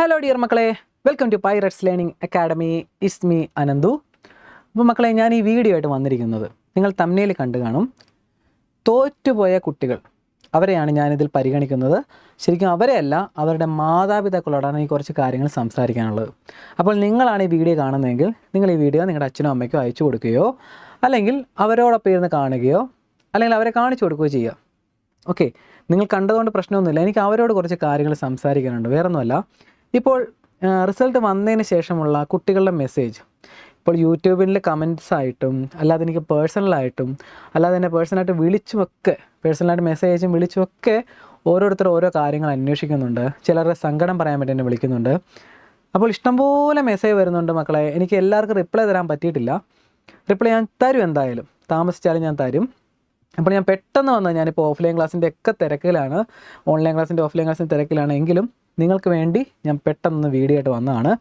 Hello dear മക്കളെ. Welcome to pirates learning academy is me Ananthu അപ്പോൾ മക്കളെ ഞാൻ ഈ വീഡിയോ ആയിട്ട് വന്നിരിക്കുന്നത് നിങ്ങൾ തമ്മിൽ കണ്ടു കാണും. തോറ്റുപോയ കുട്ടികൾ അവരെയാണ് ഞാനിതിൽ പരിഗണിക്കുന്നത്. ശരിക്കും അവരെയല്ല അവരുടെ മാതാപിതാക്കളോടാണ് ഈ കുറച്ച് കാര്യങ്ങൾ സംസാരിക്കാനുള്ളത്. അപ്പോൾ നിങ്ങളാണ് ഈ വീഡിയോ കാണുന്നതെങ്കിൽ നിങ്ങൾ ഈ വീഡിയോ നിങ്ങളുടെ അച്ഛനോ അമ്മയ്ക്കോ അയച്ചു കൊടുക്കുകയോ അല്ലെങ്കിൽ അവരോടൊപ്പം ഇരുന്ന് കാണുകയോ അല്ലെങ്കിൽ അവരെ കാണിച്ചു കൊടുക്കുകയോ ചെയ്യുക. ഓക്കെ നിങ്ങൾ കണ്ടതുകൊണ്ട് പ്രശ്നമൊന്നുമില്ല. എനിക്ക് അവരോട് കുറച്ച് കാര്യങ്ങൾ സംസാരിക്കാനുണ്ട്. വേറൊന്നുമല്ല. ഇപ്പോൾ റിസൾട്ട് വന്നതിന് ശേഷമുള്ള കുട്ടികളുടെ മെസ്സേജ് ഇപ്പോൾ യൂട്യൂബിൽ കമന്റ്സ് ആയിട്ടും അല്ലാതെ എനിക്ക് പേഴ്സണലായിട്ടും അല്ലാതെ എന്നെ പേഴ്സണലായിട്ട് വിളിച്ചുമൊക്കെ പേഴ്സണലായിട്ട് മെസ്സേജ് അയച്ചും വിളിച്ചുമൊക്കെ ഓരോരുത്തർ ഓരോ കാര്യങ്ങൾ അന്വേഷിക്കുന്നുണ്ട്. ചിലരുടെ സങ്കടം പറയാൻ വേണ്ടി എന്നെ വിളിക്കുന്നുണ്ട്. അപ്പോൾ ഇഷ്ടംപോലെ മെസ്സേജ് വരുന്നുണ്ട് മക്കളെ. എനിക്ക് എല്ലാവർക്കും റിപ്ലൈ തരാൻ പറ്റിയിട്ടില്ല. റിപ്ലൈ ഞാൻ തരും എന്തായാലും. താമസിച്ചാലും ഞാൻ തരും. അപ്പോൾ ഞാൻ പെട്ടെന്ന് വന്നത് ഞാനിപ്പോൾ ഓഫ്ലൈൻ ക്ലാസ്സിന്റെ ഒക്കെ തിരക്കിലാണ്. ഓൺലൈൻ ക്ലാസ്സിന്റെ ഓഫ്ലൈൻ ക്ലാസ്സിന്റെ തിരക്കിലാണ്. എങ്കിലും നിങ്ങൾക്ക് വേണ്ടി ഞാൻ പെട്ടെന്ന് വീഡിയോ ആയിട്ട് വന്നതാണ്.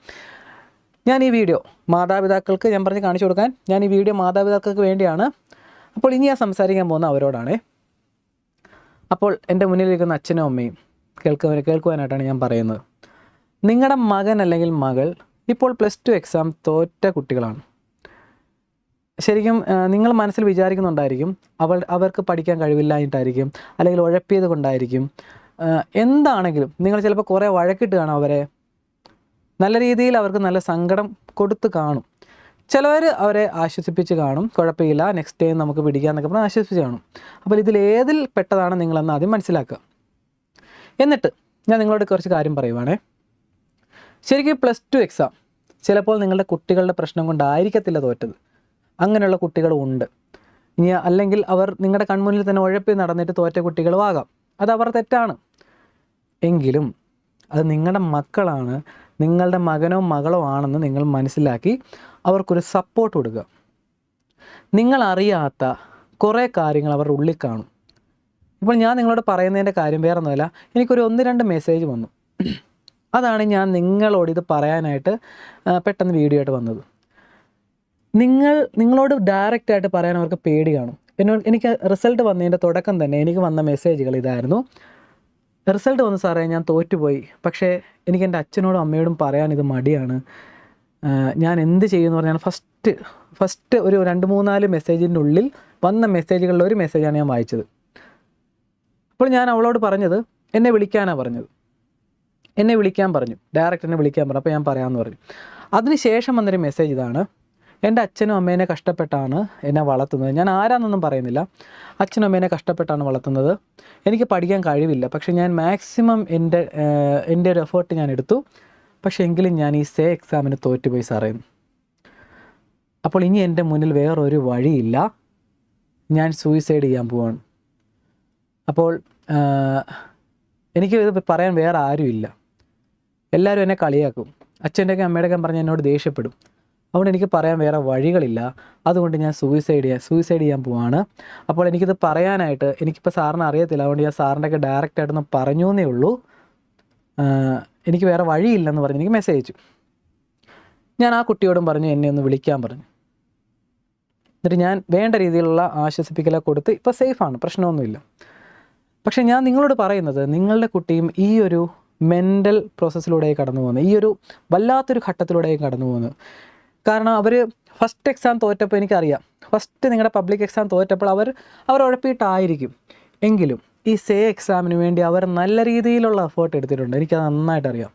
ഞാൻ ഈ വീഡിയോ മാതാപിതാക്കൾക്ക് ഞാൻ പറഞ്ഞ് കാണിച്ചു കൊടുക്കാൻ. ഞാൻ ഈ വീഡിയോ മാതാപിതാക്കൾക്ക് വേണ്ടിയാണ്. അപ്പോൾ ഇനി ഞാൻ സംസാരിക്കാൻ പോകുന്ന അവരോടാണ്. അപ്പോൾ എന്റെ മുന്നിലിരിക്കുന്ന അച്ഛനും അമ്മയും കേൾക്കുവാൻ കേൾക്കുവാനായിട്ടാണ് ഞാൻ പറയുന്നത്. നിങ്ങളുടെ മകൻ അല്ലെങ്കിൽ മകൾ ഇപ്പോൾ പ്ലസ് ടു എക്സാം തോറ്റ കുട്ടികളാണ്. ശരിക്കും നിങ്ങൾ മനസ്സിൽ വിചാരിക്കുന്നുണ്ടായിരിക്കും അവൾ അവർക്ക് പഠിക്കാൻ കഴിവില്ലായിട്ടായിരിക്കും അല്ലെങ്കിൽ ഉഴപ്പിയത് കൊണ്ടായിരിക്കും. എന്താണെങ്കിലും നിങ്ങൾ ചിലപ്പോൾ കുറേ വഴക്കിട്ട് കാണും അവരെ. നല്ല രീതിയിൽ അവർക്ക് നല്ല സങ്കടം കൊടുത്ത് കാണും. ചിലവർ അവരെ ആശ്വസിപ്പിച്ച് കാണും കുഴപ്പമില്ല നെക്സ്റ്റ് ടൈം നമുക്ക് പിടിക്കാമെന്നൊക്കെ പറഞ്ഞാൽ ആശ്വസിപ്പിച്ച് കാണും. അപ്പോൾ ഇതിൽ ഏതിൽ പെട്ടതാണ് നിങ്ങളെന്ന് ആദ്യം മനസ്സിലാക്കുക. എന്നിട്ട് ഞാൻ നിങ്ങളോട് കുറച്ച് കാര്യം പറയുവാണേ. ശരിക്കും പ്ലസ് ടു എക്സാം ചിലപ്പോൾ നിങ്ങളുടെ കുട്ടികളുടെ പ്രശ്നം കൊണ്ടായിരിക്കത്തില്ല തോറ്റത്. അങ്ങനെയുള്ള കുട്ടികളും ഉണ്ട്. ഇനി അല്ലെങ്കിൽ അവർ നിങ്ങളുടെ കൺമുന്നിൽ തന്നെ ഉഴപ്പി നടന്നിട്ട് തോറ്റ കുട്ടികളും ആകാം. അത് അവർ തെറ്റാണ്. എങ്കിലും അത് നിങ്ങളുടെ മക്കളാണ് നിങ്ങളുടെ മകനോ മകളോ ആണെന്ന് നിങ്ങൾ മനസ്സിലാക്കി അവർക്കൊരു സപ്പോർട്ട് കൊടുക്കുക. നിങ്ങൾ അറിയാത്ത കുറേ കാര്യങ്ങൾ അവർ ഉള്ളിൽ കാണും. ഇപ്പോൾ ഞാൻ നിങ്ങളോട് പറയുന്നതിന്റെ കാര്യം വേറെ ഒന്നുമല്ല എനിക്കൊരു ഒന്ന് രണ്ട് മെസ്സേജ് വന്നു. അതാണ് ഞാൻ നിങ്ങളോട് ഇത് പറയാനായിട്ട് പെട്ടെന്ന് വീഡിയോ ആയിട്ട് വന്നത്. നിങ്ങൾ നിങ്ങളോട് ഡയറക്റ്റ് ആയിട്ട് പറയാൻ അവർക്ക് പേടി കാണും. എന്നോട് എനിക്ക് റിസൾട്ട് വന്നതിന്റെ തുടക്കം തന്നെ എനിക്ക് വന്ന മെസ്സേജുകൾ ഇതായിരുന്നു. റിസൾട്ട് വന്നു സാറേ ഞാൻ തോറ്റുപോയി. പക്ഷേ എനിക്ക് എന്റെ അച്ഛനോടും അമ്മയോടും പറയാൻ ഇത് മടിയാണ്. ഞാൻ എന്ത് ചെയ്യുമെന്ന് പറഞ്ഞാൽ ഫസ്റ്റ് ഫസ്റ്റ് ഒരു രണ്ട് മൂന്നാൽ മെസ്സേജിന്റെ ഉള്ളിൽ വന്ന മെസ്സേജുകളിൽ ഒരു മെസ്സേജാണ് ഞാൻ വായിച്ചത്. അപ്പോൾ ഞാൻ അവളോട് പറഞ്ഞത് എന്നെ വിളിക്കാനാണ് പറഞ്ഞത്. എന്നെ വിളിക്കാൻ പറഞ്ഞു. ഡയറക്റ്റ് എന്നെ വിളിക്കാൻ പറഞ്ഞു. അപ്പോൾ ഞാൻ പറയാമെന്ന് പറഞ്ഞു. അതിനുശേഷം വന്നൊരു മെസ്സേജ് ഇതാണ്. എന്റെ അച്ഛനും അമ്മേനെ കഷ്ടപ്പെട്ടാണ് എന്നെ വളർത്തുന്നത്. ഞാൻ ആരാന്നൊന്നും പറയുന്നില്ല. അച്ഛനും അമ്മേനെ കഷ്ടപ്പെട്ടാണ് വളർത്തുന്നത്. എനിക്ക് പഠിക്കാൻ കഴിവില്ല. പക്ഷേ ഞാൻ മാക്സിമം എന്റെ എന്റെ ഒരു എഫേർട്ട് ഞാൻ എടുത്തു. പക്ഷേ എങ്കിലും ഞാൻ ഈ സേ എക്സാമിന് തോറ്റുപോയി സാറേ. അപ്പോൾ ഇനി എന്റെ മുന്നിൽ വേറൊരു വഴിയില്ല. ഞാൻ സൂയിസൈഡ് ചെയ്യാൻ പോവാണ്. അപ്പോൾ എനിക്ക് ഇത് പറയാൻ വേറെ ആരുമില്ല. എല്ലാവരും എന്നെ കളിയാക്കും. അച്ഛന്റെയൊക്കെ അമ്മയുടെയൊക്കെ പറഞ്ഞ് എന്നോട് ദേഷ്യപ്പെടും. അതുകൊണ്ട് എനിക്ക് പറയാൻ വേറെ വഴികളില്ല. അതുകൊണ്ട് ഞാൻ സൂയിസൈഡ് ചെയ്യാൻ സൂയിസൈഡ് ചെയ്യാൻ പോവാണ്. അപ്പോൾ എനിക്കിത് പറയാനായിട്ട് എനിക്കിപ്പോൾ സാറിന് അറിയത്തില്ല. അതുകൊണ്ട് ഞാൻ സാറിന്റെയൊക്കെ ഡയറക്റ്റ് ആയിട്ടൊന്ന് പറഞ്ഞു എന്നേ ഉള്ളൂ എനിക്ക് വേറെ വഴിയില്ലെന്ന് പറഞ്ഞ്. എനിക്ക് മെസ്സേജ് അയച്ചു. ഞാൻ ആ കുട്ടിയോടും പറഞ്ഞു എന്നെ ഒന്ന് വിളിക്കാൻ പറഞ്ഞു. എന്നിട്ട് ഞാൻ വേണ്ട രീതിയിലുള്ള ആശ്വസിപ്പിക്കലൊക്കെ കൊടുത്ത് ഇപ്പോൾ സേഫാണ് പ്രശ്നമൊന്നുമില്ല. പക്ഷേ ഞാൻ നിങ്ങളോട് പറയുന്നത് നിങ്ങളുടെ കുട്ടിയും ഈ ഒരു മെന്റൽ പ്രോസസ്സിലൂടെ കടന്നു പോകുന്നത് ഈ ഒരു വല്ലാത്തൊരു ഘട്ടത്തിലൂടെയും കടന്നു പോകുന്നത് കാരണം അവർ ഫസ്റ്റ് എക്സാം തോറ്റപ്പോൾ എനിക്കറിയാം. ഫസ്റ്റ് നിങ്ങളുടെ പബ്ലിക് എക്സാം തോറ്റപ്പോൾ അവർ അവർ ഉഴപ്പിയിട്ടായിരിക്കും. എങ്കിലും ഈ സേ എക്സാമിന് വേണ്ടി അവർ നല്ല രീതിയിലുള്ള എഫേർട്ട് എടുത്തിട്ടുണ്ട്. എനിക്കത് നന്നായിട്ട് അറിയാം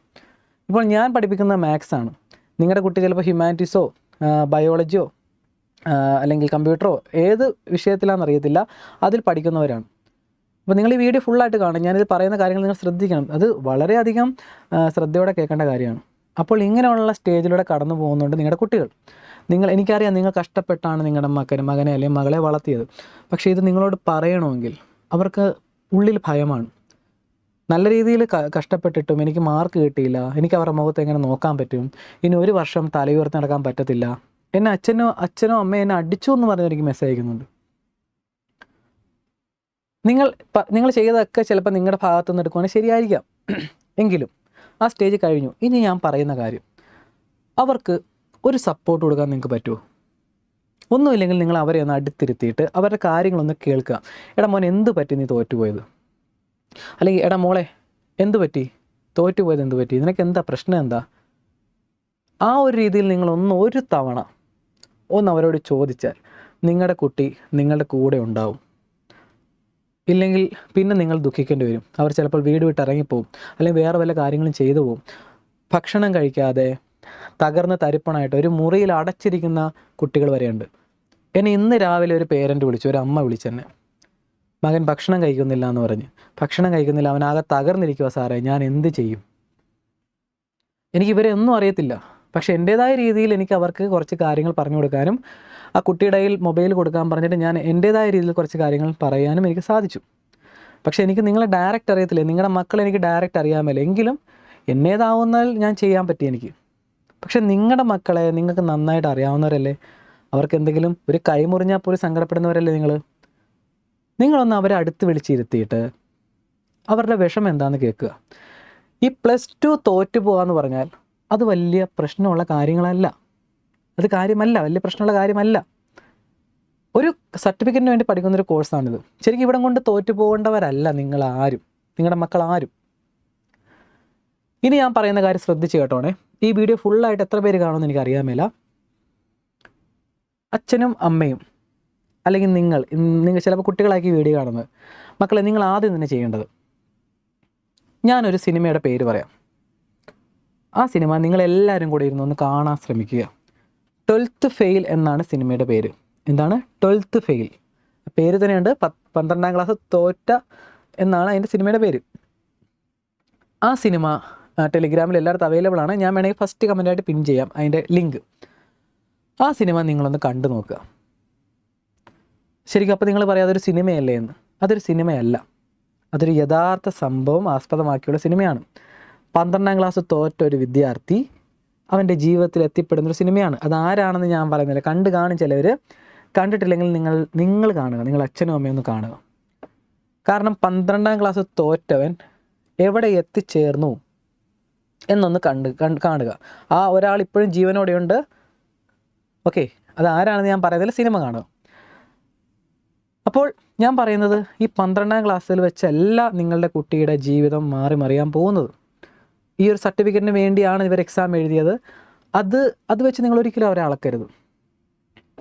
ഇപ്പോൾ ഞാൻ പഠിപ്പിക്കുന്ന മാത്സ് ആണ്. നിങ്ങളുടെ കുട്ടി ചിലപ്പോൾ ഹ്യൂമാനിറ്റീസോ ബയോളജിയോ അല്ലെങ്കിൽ കമ്പ്യൂട്ടറോ ഏത് വിഷയത്തിലാണെന്ന് അറിയത്തില്ല. അതിൽ പഠിക്കുന്നവരാണ്. അപ്പോൾ നിങ്ങൾ ഈ വീഡിയോ ഫുള്ളായിട്ട് കാണും. ഞാനിത് പറയുന്ന കാര്യങ്ങൾ നിങ്ങൾ ശ്രദ്ധിക്കണം. അത് വളരെയധികം ശ്രദ്ധയോടെ കേൾക്കേണ്ട കാര്യമാണ്. അപ്പോൾ ഇങ്ങനെയുള്ള സ്റ്റേജിലൂടെ കടന്നു പോകുന്നുണ്ട് നിങ്ങളുടെ കുട്ടികൾ. നിങ്ങൾ എനിക്കറിയാം നിങ്ങൾ കഷ്ടപ്പെട്ടാണ് നിങ്ങളുടെ മകന് മകനെ അല്ലെങ്കിൽ മകളെ വളർത്തിയത്. പക്ഷേ ഇത് നിങ്ങളോട് പറയണമെങ്കിൽ അവർക്ക് ഉള്ളിൽ ഭയമാണ്. നല്ല രീതിയിൽ കഷ്ടപ്പെട്ടിട്ടും എനിക്ക് മാർക്ക് കിട്ടിയില്ല എനിക്ക് അവരുടെ മുഖത്ത് എങ്ങനെ നോക്കാൻ പറ്റും ഇനി ഒരു വർഷം തലയുയർത്തി നടക്കാൻ പറ്റത്തില്ല. എന്നെ അച്ഛനോ അച്ഛനോ അമ്മയോ എന്നെ അടിച്ചു എന്ന് പറഞ്ഞ് എനിക്ക് മെസ്സേജ് അയക്കുന്നുണ്ട്. നിങ്ങൾ നിങ്ങൾ ചെയ്തതൊക്കെ ചിലപ്പോൾ നിങ്ങളുടെ ഭാഗത്തു നിന്ന് എടുക്കുവാണെങ്കിൽ ശരിയായിരിക്കാം. എങ്കിലും ആ സ്റ്റേജ് കഴിഞ്ഞു. ഇനി ഞാൻ പറയുന്ന കാര്യം. അവർക്ക് ഒരു സപ്പോർട്ട് കൊടുക്കാൻ നിങ്ങൾക്ക് പറ്റുമോ ഒന്നുമില്ലെങ്കിൽ നിങ്ങൾ അവരെ ഒന്ന് അടുത്തിരുത്തിയിട്ട് അവരുടെ കാര്യങ്ങളൊന്ന് കേൾക്കുക. എടാ മോൻ എന്ത് പറ്റി നീ തോറ്റുപോയത്? അല്ലെങ്കിൽ എടാ മോളെ എന്ത് പറ്റി? തോറ്റുപോയത് എന്ത് പറ്റി? നിനക്ക് എന്താ പ്രശ്നം എന്താ? ആ ഒരു രീതിയിൽ നിങ്ങളൊന്ന് ഒരു തവണ ഒന്ന് അവരോട് ചോദിച്ചാൽ നിങ്ങളുടെ കുട്ടി നിങ്ങളുടെ കൂടെ ഉണ്ടാവും. ഇല്ലെങ്കിൽ പിന്നെ നിങ്ങൾ ദുഃഖിക്കേണ്ടി വരും. അവർ ചിലപ്പോൾ വീട് വിട്ട് ഇറങ്ങിപ്പോവും. അല്ലെങ്കിൽ വേറെ വല്ല കാര്യങ്ങളും ചെയ്തു പോവും. ഭക്ഷണം കഴിക്കാതെ തകർന്ന് തരിപ്പണായിട്ട് ഒരു മുറിയിൽ അടച്ചിരിക്കുന്ന കുട്ടികൾ വരെയുണ്ട്. എന്നെ ഇന്ന് രാവിലെ ഒരു പേരന്റ് വിളിച്ചു. ഒരു അമ്മ വിളിച്ചെന്നെ മകൻ ഭക്ഷണം കഴിക്കുന്നില്ല എന്ന് പറഞ്ഞ്. ഭക്ഷണം കഴിക്കുന്നില്ല. അവനാകെ തകർന്നിരിക്കുക സാറേ. ഞാൻ എന്ത് ചെയ്യും? എനിക്ക് ഇവരെ ഒന്നും അറിയത്തില്ല. പക്ഷെ എന്റെതായ രീതിയിൽ എനിക്ക് അവർക്ക് കുറച്ച് കാര്യങ്ങൾ പറഞ്ഞു കൊടുക്കാനും ആ കുട്ടിയുടെ കയ്യിൽ മൊബൈൽ കൊടുക്കാൻ പറഞ്ഞിട്ട് ഞാൻ എന്റെതായ രീതിയിൽ കുറച്ച് കാര്യങ്ങൾ പറയാനും എനിക്ക് സാധിച്ചു. പക്ഷെ എനിക്ക് നിങ്ങളെ ഡയറക്റ്റ് അറിയത്തില്ല? നിങ്ങളുടെ മക്കൾ എനിക്ക് ഡയറക്റ്റ് അറിയാമല്ലോ. എങ്കിലും എന്നേതാവുന്നാൽ ഞാൻ ചെയ്യാൻ പറ്റി എനിക്ക്. പക്ഷെ നിങ്ങളുടെ മക്കളെ നിങ്ങൾക്ക് നന്നായിട്ട് അറിയാവുന്നവരല്ലേ? അവർക്ക് എന്തെങ്കിലും ഒരു കൈമുറിഞ്ഞാൽ പോലും സങ്കടപ്പെടുന്നവരല്ലേ നിങ്ങൾ നിങ്ങളൊന്ന് അവരെ അടുത്ത് വിളിച്ചിരുത്തിയിട്ട് അവരുടെ വിഷമം എന്താണെന്ന് കേൾക്കുക. ഈ പ്ലസ് ടു തോറ്റു പോകാന്ന് പറഞ്ഞാൽ അത് വലിയ പ്രശ്നമുള്ള കാര്യങ്ങളല്ല. അത് കാര്യമല്ല വലിയ പ്രശ്നമുള്ള കാര്യമല്ല. ഒരു സർട്ടിഫിക്കറ്റിന് വേണ്ടി പഠിക്കുന്ന ഒരു കോഴ്സാണിത്. ശരിക്കും ഇവിടം കൊണ്ട് തോറ്റു പോകേണ്ടവരല്ല നിങ്ങൾ ആരും നിങ്ങളുടെ മക്കൾ ആരും ഇനി ഞാൻ പറയുന്ന കാര്യം ശ്രദ്ധിച്ച് കേട്ടോണേ. ഈ വീഡിയോ ഫുള്ളായിട്ട് എത്ര പേര് കാണുമെന്ന് എനിക്ക് അറിയാമേല അച്ഛനും അമ്മയും അല്ലെങ്കിൽ നിങ്ങൾ നിങ്ങൾ ചിലപ്പോൾ കുട്ടികളാക്കി വീഡിയോ കാണുന്നത്. മക്കളെ നിങ്ങൾ ആദ്യം തന്നെ ചെയ്യേണ്ടത്. ഞാനൊരു സിനിമയുടെ പേര് പറയാം. ആ സിനിമ നിങ്ങളെല്ലാവരും കൂടെ ഇരുന്ന് ഒന്ന് കാണാൻ ശ്രമിക്കുക. ട്വൽത്ത് ഫെയിൽ എന്നാണ് സിനിമയുടെ പേര്. എന്താണ്? Twelfth fail. പേര് തന്നെയുണ്ട്. പത്ത് പന്ത്രണ്ടാം ക്ലാസ് തോറ്റ എന്നാണ് അതിന്റെ സിനിമയുടെ പേര്. ആ സിനിമ ടെലിഗ്രാമിൽ എല്ലായിടത്തും അവൈലബിൾ ആണ്. ഞാൻ വേണമെങ്കിൽ ഫസ്റ്റ് കമന്റായിട്ട് പിൻ ചെയ്യാം അതിന്റെ ലിങ്ക് ആ സിനിമ നിങ്ങളൊന്ന് കണ്ടു നോക്കുക. ശരിക്കും അപ്പോൾ നിങ്ങൾ പറയാം അതൊരു സിനിമയല്ലേ എന്ന്. അതൊരു സിനിമയല്ല. അതൊരു യഥാർത്ഥ സംഭവം ആസ്പദമാക്കിയുള്ള സിനിമയാണ്. പന്ത്രണ്ടാം ക്ലാസ് തോറ്റ ഒരു വിദ്യാർത്ഥി അവന്റെ ജീവിതത്തിൽ എത്തിപ്പെടുന്ന ഒരു സിനിമയാണ്. അത് ആരാണെന്ന് ഞാൻ പറയുന്നില്ല. കണ്ടു കാണും കണ്ടിട്ടില്ലെങ്കിൽ നിങ്ങൾ നിങ്ങൾ കാണുക. നിങ്ങൾ അച്ഛനും അമ്മയും ഒന്ന് കാണുക. കാരണം പന്ത്രണ്ടാം ക്ലാസ് തോറ്റവൻ എവിടെ എത്തിച്ചേർന്നു എന്നൊന്ന് കണ്ട് കണ്ട് കാണുക. ആ ഒരാൾ ഇപ്പോഴും ജീവനോടെയുണ്ട്. ഓക്കെ അത് ആരാണെന്ന് ഞാൻ പറയുന്നില്ല. സിനിമ കാണുക. അപ്പോൾ ഞാൻ പറയുന്നത് ഈ പന്ത്രണ്ടാം ക്ലാസ്സിൽ വെച്ചല്ല നിങ്ങളുടെ കുട്ടിയുടെ ജീവിതം മാറി മറിയാൻ പോകുന്നത്. ഈ ഒരു സർട്ടിഫിക്കറ്റിന് വേണ്ടിയാണ് ഇവർ എക്സാം എഴുതിയത്. അത് അത് വെച്ച് നിങ്ങൾ ഒരിക്കലും അവരെ അളക്കരുത്.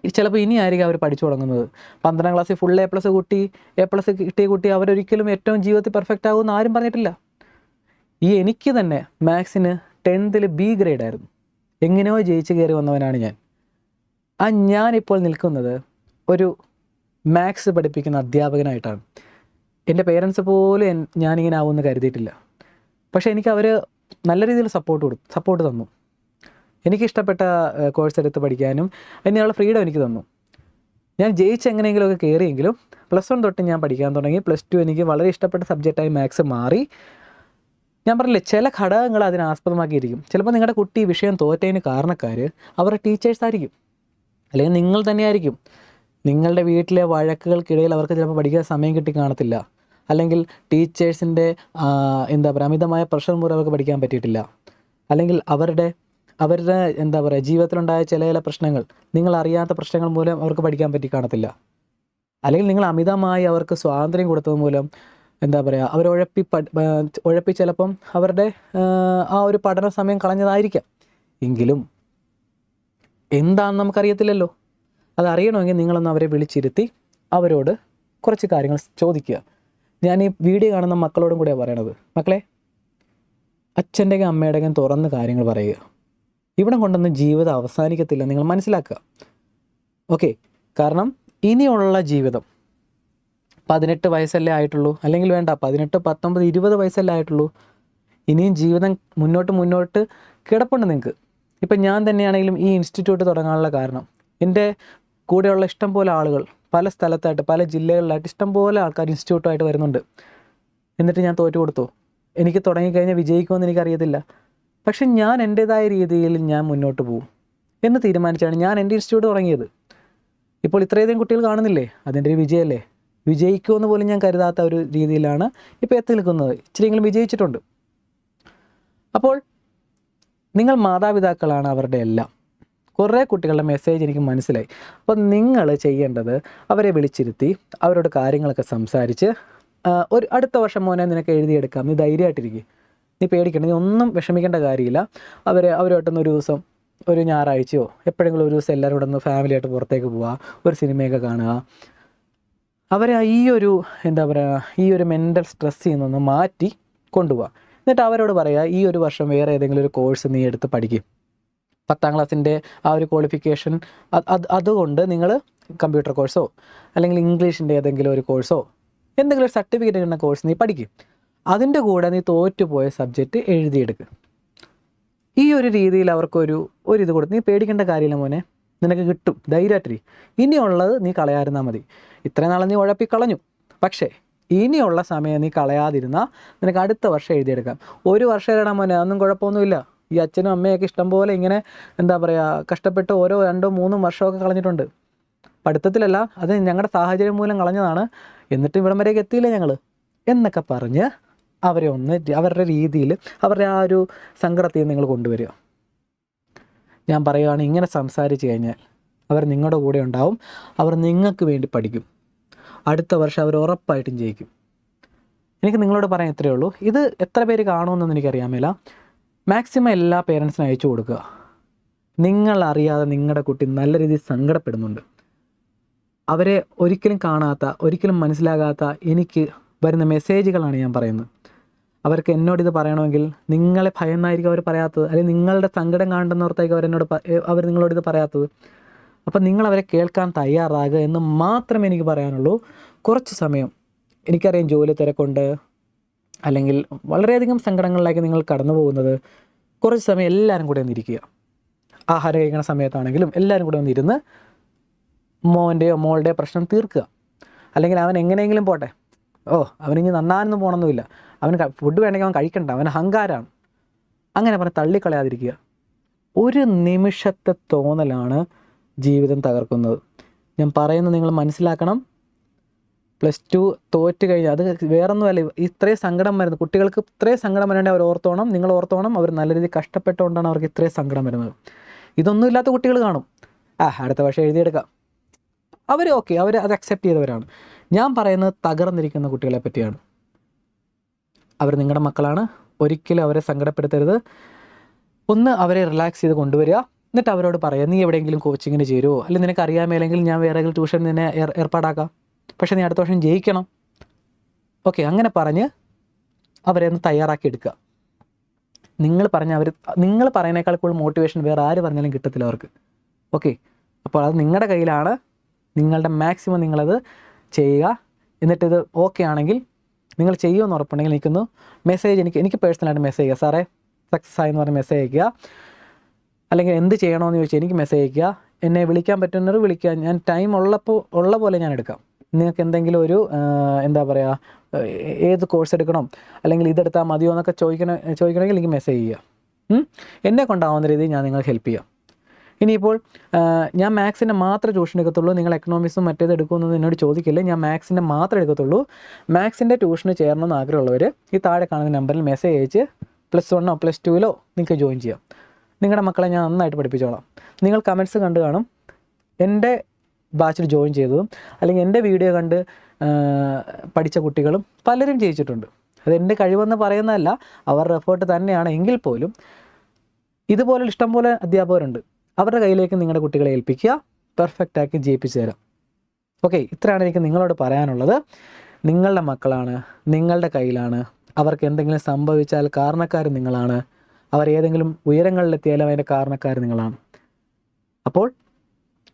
ചിലപ്പോൾ ഇനി ആയിരിക്കും അവർ പഠിച്ചു തുടങ്ങുന്നത്. പന്ത്രണ്ടാം ക്ലാസ്സിൽ ഫുൾ എ പ്ലസ് കൂട്ടി എ പ്ലസ് കിട്ടിയ കുട്ടി അവരൊരിക്കലും ഏറ്റവും ജീവിതത്തിൽ പെർഫെക്റ്റ് ആകുമെന്ന് ആരും പറഞ്ഞിട്ടില്ല. ഈ എനിക്ക് തന്നെ മാത്സിന് ടെൻത്തിൽ ബി ഗ്രേഡ് ആയിരുന്നു. എങ്ങനെയോ ജയിച്ച് കയറി വന്നവനാണ് ഞാൻ. ആ ഞാനിപ്പോൾ നിൽക്കുന്നത് ഒരു മാത്സ് പഠിപ്പിക്കുന്ന അധ്യാപകനായിട്ടാണ്. എന്റെ പേരൻസ് പോലും ഞാനിങ്ങനെ ആവുമെന്ന് കരുതിയിട്ടില്ല. പക്ഷേ എനിക്ക് അവർ നല്ല രീതിയിൽ സപ്പോർട്ട് കൊടുത്തു സപ്പോർട്ട് തന്നു. എനിക്കിഷ്ടപ്പെട്ട കോഴ്സ് എടുത്ത് പഠിക്കാനും അതിനുള്ള ഫ്രീഡം എനിക്ക് തന്നു. ഞാൻ ജയിച്ച് എങ്ങനെയെങ്കിലുമൊക്കെ കയറിയെങ്കിലും പ്ലസ് വൺ തൊട്ട് ഞാൻ പഠിക്കാൻ തുടങ്ങി. പ്ലസ് ടു എനിക്ക് വളരെ ഇഷ്ടപ്പെട്ട സബ്ജക്റ്റായി മാത്സ് മാറി. ഞാൻ പറഞ്ഞില്ലേ ചില ഘടകങ്ങൾ അതിനെ ആസ്പദമാക്കിയിരിക്കും. ചിലപ്പോൾ നിങ്ങളുടെ കുട്ടി വിഷയം തോറ്റതിന് കാരണക്കാർ അവരുടെ ടീച്ചേഴ്സ് ആയിരിക്കും. അല്ലെങ്കിൽ നിങ്ങൾ തന്നെയായിരിക്കും. നിങ്ങളുടെ വീട്ടിലെ വഴക്കുകൾക്കിടയിൽ അവർക്ക് ചിലപ്പോൾ പഠിക്കാൻ സമയം കിട്ടി കാണത്തില്ല. അല്ലെങ്കിൽ ടീച്ചേഴ്സിന്റെ എന്താ പറയുക അമിതമായ പ്രഷർ മൂലം അവർക്ക് പഠിക്കാൻ പറ്റിയിട്ടില്ല. അല്ലെങ്കിൽ അവരുടെ അവരുടെ എന്താ പറയുക ജീവിതത്തിലുണ്ടായ ചില ചില പ്രശ്നങ്ങൾ നിങ്ങൾ അറിയാത്ത പ്രശ്നങ്ങൾ മൂലം അവർക്ക് പഠിക്കാൻ പറ്റി കാണത്തില്ല. അല്ലെങ്കിൽ നിങ്ങൾ അമിതമായി അവർക്ക് സ്വാതന്ത്ര്യം കൊടുത്തത് മൂലം എന്താ പറയുക അവർ ഉഴപ്പി ഉഴപ്പി ചിലപ്പം അവരുടെ ആ ഒരു പഠന സമയം കളഞ്ഞതായിരിക്കാം. എങ്കിലും എന്താണെന്ന് നമുക്കറിയത്തില്ലല്ലോ. അത് അറിയണമെങ്കിൽ നിങ്ങളൊന്ന് അവരെ വിളിച്ചിരുത്തി അവരോട് കുറച്ച് കാര്യങ്ങൾ ചോദിക്കുക. ഞാൻ ഈ വീഡിയോ കാണുന്ന മക്കളോടും കൂടെയാണ് പറയണത്. മക്കളെ അച്ഛന്റെയും അമ്മയുടെയും തുറന്ന് കാര്യങ്ങൾ പറയുക. ഇവിടെ കൊണ്ടൊന്നും ജീവിതം അവസാനിക്കത്തില്ല. നിങ്ങൾ മനസ്സിലാക്കുക. ഓക്കെ കാരണം ഇനിയുള്ള ജീവിതം പതിനെട്ട് വയസ്സല്ലേ ആയിട്ടുള്ളൂ. അല്ലെങ്കിൽ വേണ്ട പതിനെട്ട് പത്തൊമ്പത് ഇരുപത് വയസ്സല്ലേ ആയിട്ടുള്ളൂ. ഇനിയും ജീവിതം മുന്നോട്ട് മുന്നോട്ട് കിടപ്പുണ്ട് നിങ്ങൾക്ക് ഇപ്പം ഞാൻ തന്നെയാണെങ്കിലും ഈ ഇൻസ്റ്റിറ്റ്യൂട്ട് തുടങ്ങാനുള്ള കാരണം. എന്റെ കൂടെയുള്ള ഇഷ്ടം പോലെ ആളുകൾ പല സ്ഥലത്തായിട്ട് പല ജില്ലകളിലായിട്ട് ഇഷ്ടംപോലെ ആൾക്കാർ ഇൻസ്റ്റിറ്റ്യൂട്ടായിട്ട് വരുന്നുണ്ട്. എന്നിട്ട് ഞാൻ തോറ്റു കൊടുത്തു. എനിക്ക് തുടങ്ങിക്കഴിഞ്ഞാൽ വിജയിക്കുമെന്ന് എനിക്കറിയത്തില്ല. പക്ഷെ ഞാൻ എന്റെതായ രീതിയിൽ ഞാൻ മുന്നോട്ട് പോകും എന്ന് തീരുമാനിച്ചാണ് ഞാൻ എന്റെ ഇൻസ്റ്റിറ്റ്യൂട്ട് തുടങ്ങിയത്. ഇപ്പോൾ ഇത്രയധികം കുട്ടികൾ കാണുന്നില്ലേ? അതിന്റെ ഒരു വിജയമല്ലേ? വിജയിക്കുമെന്ന് പോലും ഞാൻ കരുതാത്ത ഒരു രീതിയിലാണ് ഇപ്പോൾ എത്തി നിൽക്കുന്നത്. ഇച്ചിരിയെങ്കിലും വിജയിച്ചിട്ടുണ്ട്. അപ്പോൾ നിങ്ങൾ മാതാപിതാക്കളാണ് അവരുടെ എല്ലാം. കുറേ കുട്ടികളുടെ മെസ്സേജ് എനിക്ക് മനസ്സിലായി. അപ്പോൾ നിങ്ങൾ ചെയ്യേണ്ടത് അവരെ വിളിച്ചിരുത്തി അവരോട് കാര്യങ്ങളൊക്കെ സംസാരിച്ച് ഒരു അടുത്ത വർഷം മോനെ നിനക്ക് എഴുതിയെടുക്കാം. നീ ധൈര്യമായിട്ടിരിക്കും. നീ പേടിക്കണം നീ ഒന്നും വിഷമിക്കേണ്ട കാര്യമില്ല. അവരെ അവരുമായിട്ടൊന്ന് ഒരു ദിവസം ഒരു ഞായറാഴ്ചയോ എപ്പോഴെങ്കിലും ഒരു ദിവസം എല്ലാവരും കൂടെ ഒന്ന് ഫാമിലിയായിട്ട് പുറത്തേക്ക് പോവുക ഒരു സിനിമയൊക്കെ കാണുക. അവരെ ഈ ഒരു എന്താ പറയുക ഈ ഒരു മെന്റൽ സ്ട്രെസ്സിൽ നിന്നൊന്ന് മാറ്റി കൊണ്ടുപോവുക എന്നിട്ട് അവരോട് പറയുക ഈ ഒരു വർഷം വേറെ ഏതെങ്കിലും ഒരു കോഴ്സ് നീ എടുത്ത് പഠിക്കും. പത്താം ക്ലാസ്സിന്റെ ആ ഒരു ക്വാളിഫിക്കേഷൻ അത് അതുകൊണ്ട് നിങ്ങൾ കമ്പ്യൂട്ടർ കോഴ്സോ അല്ലെങ്കിൽ ഇംഗ്ലീഷിന്റെ ഏതെങ്കിലും ഒരു കോഴ്സോ എന്തെങ്കിലും ഒരു സർട്ടിഫിക്കറ്റ് കിട്ടുന്ന കോഴ്സ് നീ പഠിക്കും. അതിന്റെ കൂടെ നീ തോറ്റുപോയ സബ്ജക്റ്റ് എഴുതിയെടുക്കുക ഈ ഒരു രീതിയിൽ അവർക്കൊരു ഒരു ഇത് കൊടുത്ത് നീ പേടിക്കേണ്ട കാര്യമില്ല മോനെ നിനക്ക് കിട്ടും ധൈര്യമായിട്ടിരി. ഇനിയുള്ളത് നീ കളയാതിരുന്നാൽ മതി. ഇത്രയും നാളെ നീ ഉഴപ്പി കളഞ്ഞു പക്ഷേ ഇനിയുള്ള സമയം നീ കളയാതിരുന്നാൽ നിനക്ക് അടുത്ത വർഷം എഴുതിയെടുക്കാം. ഒരു വർഷം ഇടാൻ മോനെ അതൊന്നും കുഴപ്പമൊന്നുമില്ല. ഈ അച്ഛനും അമ്മയൊക്കെ ഇഷ്ടം പോലെ ഇങ്ങനെ എന്താ പറയുക കഷ്ടപ്പെട്ട് ഓരോ രണ്ടോ മൂന്നും വർഷമൊക്കെ കളഞ്ഞിട്ടുണ്ട്. പഠിത്തത്തിലല്ല അത് ഞങ്ങളുടെ സാഹചര്യം മൂലം കളഞ്ഞതാണ്. എന്നിട്ട് ഇവിടം വരെയൊക്കെ എത്തിയില്ല ഞങ്ങൾ എന്നൊക്കെ പറഞ്ഞ് അവരെ ഒന്ന് അവരുടെ രീതിയിൽ അവരുടെ ആ ഒരു സങ്കടത്തിൽ നിങ്ങൾ കൊണ്ടുവരിക. ഞാൻ പറയുകയാണ് ഇങ്ങനെ സംസാരിച്ച് കഴിഞ്ഞാൽ അവർ നിങ്ങളുടെ കൂടെ ഉണ്ടാവും. അവർ നിങ്ങൾക്ക് വേണ്ടി പഠിക്കും. അടുത്ത വർഷം അവർ ഉറപ്പായിട്ടും ജയിക്കും. എനിക്ക് നിങ്ങളോട് പറയാൻ ഇത്രയേ ഉള്ളൂ. ഇത് എത്ര പേര് കാണുമെന്നൊന്നും എനിക്കറിയാമില്ല മാക്സിമം എല്ലാ പേരൻസിനും അയച്ചു കൊടുക്കുക. നിങ്ങൾ അറിയാതെ നിങ്ങളുടെ കുട്ടി നല്ല രീതിയിൽ സങ്കടപ്പെടുന്നുണ്ട്. അവരെ ഒരിക്കലും കാണാത്ത ഒരിക്കലും മനസ്സിലാകാത്ത എനിക്ക് വരുന്ന മെസ്സേജുകളാണ് ഞാൻ പറയുന്നത്. അവർക്ക് എന്നോട് ഇത് പറയണമെങ്കിൽ നിങ്ങളെ ഭയന്നായിരിക്കും അവർ പറയാത്തത്. അല്ലെങ്കിൽ നിങ്ങളുടെ സങ്കടം എന്നോട് പ- അവർ നിങ്ങളോട് ഇത് പറയാത്തത്. അപ്പം നിങ്ങൾ അവരെ കേൾക്കാൻ തയ്യാറാകുക എന്ന് മാത്രമേ എനിക്ക് പറയാനുള്ളൂ. കുറച്ച് സമയം. എനിക്കറിയാം ജോലി തിരക്കുണ്ട്. അല്ലെങ്കിൽ വളരെയധികം സങ്കടങ്ങളിലേക്ക് നിങ്ങൾ കടന്നു പോകുന്നത് കുറച്ച് സമയം എല്ലാവരും കൂടെ ഒന്നിരിക്കുക ആഹാരം കഴിക്കുന്ന സമയത്താണെങ്കിലും എല്ലാവരും കൂടെ ഒന്നിരുന്ന് മോന്റെയോ മോളുടെയോ പ്രശ്നം തീർക്കുക. അല്ലെങ്കിൽ അവൻ എങ്ങനെയെങ്കിലും പോട്ടെ. ഓ അവനിഞ്ഞ് നന്നാനൊന്നും പോകണമെന്നില്ല അവൻ ഫുഡ് വേണമെങ്കിൽ അവൻ കഴിക്കണ്ട. അവൻ അഹങ്കാരമാണ് അങ്ങനെ പറഞ്ഞ് തള്ളിക്കളയാതിരിക്കുക. ഒരു നിമിഷത്തെ തോന്നലാണ് ജീവിതം തകർക്കുന്നത്. ഞാൻ പറയുന്നത് നിങ്ങൾ മനസ്സിലാക്കണം. പ്ലസ് ടു തോറ്റ് കഴിഞ്ഞാൽ അത് വേറൊന്നുമല്ല ഇത്രയും സങ്കടം വരുന്നത് കുട്ടികൾക്ക് ഇത്രയും സങ്കടം വരേണ്ട അവർ ഓർത്തോണം നിങ്ങൾ ഓർത്തോണം അവർ നല്ല രീതിയിൽ കഷ്ടപ്പെട്ടുകൊണ്ടാണ് അവർക്ക് ഇത്രയും സങ്കടം വരുന്നത്. ഇതൊന്നും ഇല്ലാത്ത കുട്ടികൾ കാണും. ആ അടുത്ത വർഷം എഴുതിയെടുക്കാം. അവർ ഓക്കെ അവർ അത് അക്സെപ്റ്റ് ചെയ്തവരാണ്. ഞാൻ പറയുന്നത് തകർന്നിരിക്കുന്ന കുട്ടികളെ പറ്റിയാണ്. അവർ നിങ്ങളുടെ മക്കളാണ്. ഒരിക്കലും അവരെ സങ്കടപ്പെടുത്തരുത്. ഒന്ന് അവരെ റിലാക്സ് ചെയ്ത് കൊണ്ടുവരിക. എന്നിട്ട് അവരോട് പറയാം നീ എവിടെയെങ്കിലും കോച്ചിങ്ങിന് ചേരുമോ അല്ലെങ്കിൽ നിനക്ക് അറിയാമേലെങ്കിൽ ഞാൻ വേറെ ട്യൂഷൻ നിന്നെ ഏർ- ഏർപ്പാടാക്കാം. പക്ഷേ നീ അടുത്ത വർഷം ജയിക്കണം. ഓക്കെ അങ്ങനെ പറഞ്ഞ് അവരെ ഒന്ന് തയ്യാറാക്കി എടുക്കുക. നിങ്ങൾ പറഞ്ഞ അവർ നിങ്ങൾ പറയുന്നേക്കാൾ കൂടുതൽ മോട്ടിവേഷൻ വേറെ ആര് പറഞ്ഞാലും കിട്ടത്തില്ല അവർക്ക്. ഓക്കെ അപ്പോൾ അത് നിങ്ങളുടെ കയ്യിലാണ്. നിങ്ങളുടെ മാക്സിമം നിങ്ങളത് ചെയ്യുക. എന്നിട്ട് ഇത് ഓക്കെ ആണെങ്കിൽ നിങ്ങൾ ചെയ്യുമെന്ന് ഉറപ്പുണ്ടെങ്കിൽ എനിക്കൊന്ന് മെസ്സേജ് എനിക്ക് എനിക്ക് പേഴ്സണലായിട്ട് മെസ്സേജ് ചെയ്യുക സാറേ സക്സസ് ആയെന്ന് പറഞ്ഞ് മെസ്സേജ് അയക്കുക അല്ലെങ്കിൽ എന്ത് ചെയ്യണമെന്ന് ചോദിച്ചാൽ എനിക്ക് മെസ്സേജ് അയക്കുക എന്നെ വിളിക്കാൻ പറ്റുന്നവർ വിളിക്കുക. ഞാൻ ടൈം ഉള്ളപ്പോൾ ഉള്ള പോലെ ഞാൻ എടുക്കാം. നിങ്ങൾക്ക് എന്തെങ്കിലും ഒരു എന്താ പറയുക ഏത് കോഴ്സ് എടുക്കണം അല്ലെങ്കിൽ ഇതെടുത്താൽ മതിയോ എന്നൊക്കെ ചോദിക്കണ ചോദിക്കണമെങ്കിൽ എനിക്ക് മെസ്സേജ് ചെയ്യുക? എന്നെ കൊണ്ടാവുന്ന രീതിയിൽ ഞാൻ നിങ്ങൾക്ക് ഹെൽപ്പ് ചെയ്യാം. ഇനിയിപ്പോൾ ഞാൻ മാത്സിന്റെ മാത്രമേ ട്യൂഷൻ എടുക്കത്തുള്ളൂ. നിങ്ങൾ എക്കണോമിക്സും മറ്റേത് എടുക്കുമെന്നൊന്നും എന്നോട് ചോദിക്കില്ല. ഞാൻ മാത്സിന്റെ മാത്രമേ എടുക്കത്തുള്ളൂ. മാത്സിന്റെ ട്യൂഷന് ചേരണമെന്ന് ആഗ്രഹമുള്ളവർ ഈ താഴെ കാണുന്ന നമ്പറിൽ മെസ്സേജ് അയച്ച് പ്ലസ് വണ്ണോ പ്ലസ് ടുവിലോ നിങ്ങൾക്ക് ജോയിൻ ചെയ്യാം. നിങ്ങളുടെ മക്കളെ ഞാൻ നന്നായിട്ട് പഠിപ്പിച്ചോളാം. നിങ്ങൾ കമന്റ്സ് കണ്ടു കാണും. എന്റെ ബാച്ചിൽ ജോയിൻ ചെയ്തതും അല്ലെങ്കിൽ എന്റെ വീഡിയോ കണ്ട് പഠിച്ച കുട്ടികളും പലരും ജയിച്ചിട്ടുണ്ട്. അത് എന്റെ കഴിവെന്ന് പറയുന്നതല്ല അവരുടെ എഫേർട്ട് തന്നെയാണ്. എങ്കിൽ പോലും ഇതുപോലെ ഇഷ്ടംപോലെ അധ്യാപകരുണ്ട്. അവരുടെ കയ്യിലേക്ക് നിങ്ങളുടെ കുട്ടികളെ ഏൽപ്പിക്കുക പെർഫെക്റ്റ് ആക്കി ജയിപ്പിച്ചു തരാം. ഓക്കെ ഇത്രയാണ് എനിക്ക് നിങ്ങളോട് പറയാനുള്ളത്. നിങ്ങളുടെ മക്കളാണ് നിങ്ങളുടെ കയ്യിലാണ്. അവർക്ക് എന്തെങ്കിലും സംഭവിച്ചാൽ കാരണക്കാർ നിങ്ങളാണ്. അവർ ഏതെങ്കിലും ഉയരങ്ങളിലെത്തിയാലും അതിന്റെ കാരണക്കാർ നിങ്ങളാണ്. അപ്പോൾ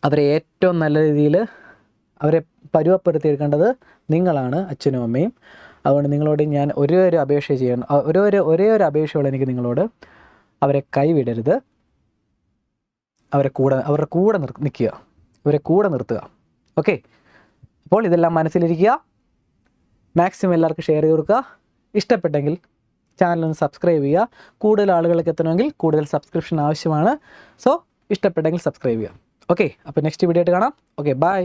അവരെ ഏറ്റവും നല്ല രീതിയിൽ അവരെ പരുവപ്പെടുത്തിയെടുക്കേണ്ടത് നിങ്ങളാണ് അച്ഛനും അമ്മയും. അതുകൊണ്ട് നിങ്ങളോട് ഞാൻ ഒരേ ഒരു അപേക്ഷ ചെയ്യണം ഒരേ ഒരു ഒരേ ഒരു അപേക്ഷയോടെ എനിക്ക് നിങ്ങളോട് അവരെ കൈവിടരുത്. അവരെ കൂടെ അവരുടെ കൂടെ നിർ നിൽക്കുക. അവരെ കൂടെ നിർത്തുക. ഓക്കെ? അപ്പോൾ ഇതെല്ലാം മനസ്സിലിരിക്കുക. മാക്സിമം എല്ലാവർക്കും ഷെയർ ചെയ്ത് കൊടുക്കുക. ഇഷ്ടപ്പെട്ടെങ്കിൽ ചാനലൊന്ന് സബ്സ്ക്രൈബ് ചെയ്യുക. കൂടുതൽ ആളുകൾക്ക് എത്തണമെങ്കിൽ കൂടുതൽ സബ്സ്ക്രിപ്ഷൻ ആവശ്യമാണ്. സോ ഇഷ്ടപ്പെട്ടെങ്കിൽ സബ്സ്ക്രൈബ് ചെയ്യുക. ഓക്കെ അപ്പോൾ നെക്സ്റ്റ് വീഡിയോ ആയിട്ട് കാണാം. Okay bye